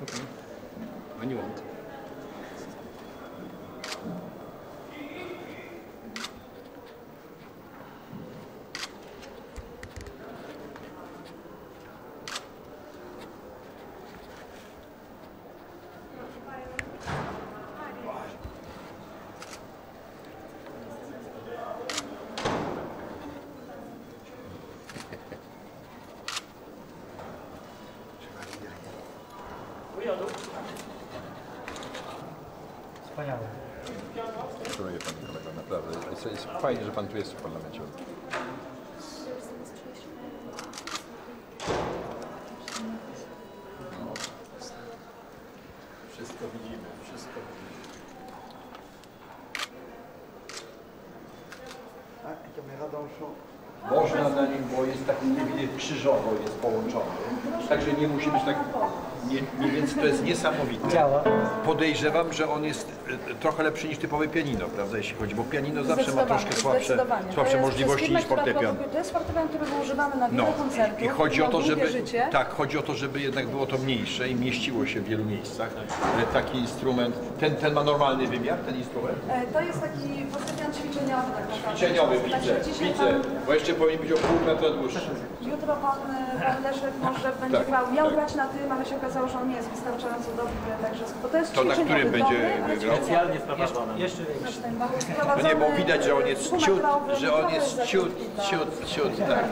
Okay. When you want. Aniłąk. Wspaniałe. Szanuję Panie kolego, naprawdę. Jest, jest fajnie, że Pan tu jest w parlamencie. Wszystko widzimy, wszystko widzimy. Można na nim, bo jest taki nie widać krzyżowo jest połączony. Także nie musi być tak. Nie, nie, więc to jest niesamowite. Działa. Podejrzewam, że on jest e, trochę lepszy niż typowe pianino, prawda, jeśli chodzi, bo pianino zawsze ma troszkę słabsze, słabsze możliwości niż fortepian. To jest fortepian, który używamy na wiele No koncertów. i chodzi o to, żeby Życie. tak, chodzi o to, żeby jednak było to mniejsze i mieściło się w wielu miejscach. Ale taki instrument, ten, ten ma normalny wymiar, ten instrument? E, To jest taki fortepian ćwiczeniowy tak naprawdę. Także widzę, widzę, bo jeszcze powinien być o pół metra dłuższy. jutro pan, e, pan Leszek może będzie Tak, grał, miał tak. grać na tym, ale się okazało, że on nie jest wystarczająco dobry, także bo to jest To na którym będzie grał? ćwiczeniowy. Jeszcze, jeszcze No wprowadzony, nie, bo widać, że on jest ciut, że on jest ciut, dla- ciut, ciut, tak.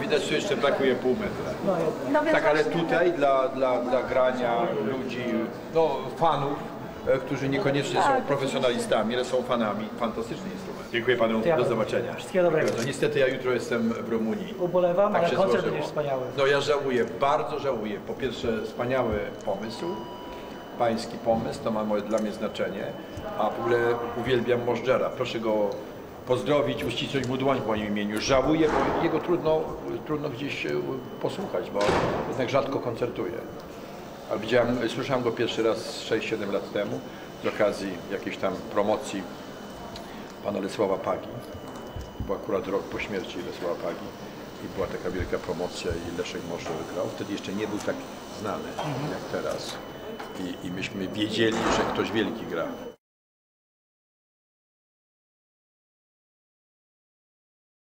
Widać, że jeszcze brakuje pół metra. No Tak, ale tutaj dla, dla, dla grania ludzi, no fanów, którzy niekoniecznie są profesjonalistami, ale są fanami, fantastyczny instrument. Dziękuję panu, do zobaczenia. Wszystkiego dobrego. No, niestety ja jutro jestem w Rumunii. Ubolewam, Tak ale koncert złożyło. będzie wspaniały. No ja żałuję, bardzo żałuję. Po pierwsze wspaniały pomysł, pański pomysł, to ma moje, dla mnie znaczenie, a w ogóle uwielbiam Możdżera. Proszę go pozdrowić, uścisnąć mu dłoń w moim imieniu. Żałuję, bo jego trudno, trudno gdzieś e, posłuchać, bo jednak rzadko koncertuje. Ale widziałem, słyszałem go pierwszy raz 6-7 lat temu z okazji jakiejś tam promocji pana Lesława Pagi. Był akurat rok po śmierci Lesława Pagi i była taka wielka promocja i Leszek Moszer grał. Wtedy jeszcze nie był tak znany jak teraz. I, I myśmy wiedzieli, że ktoś wielki gra.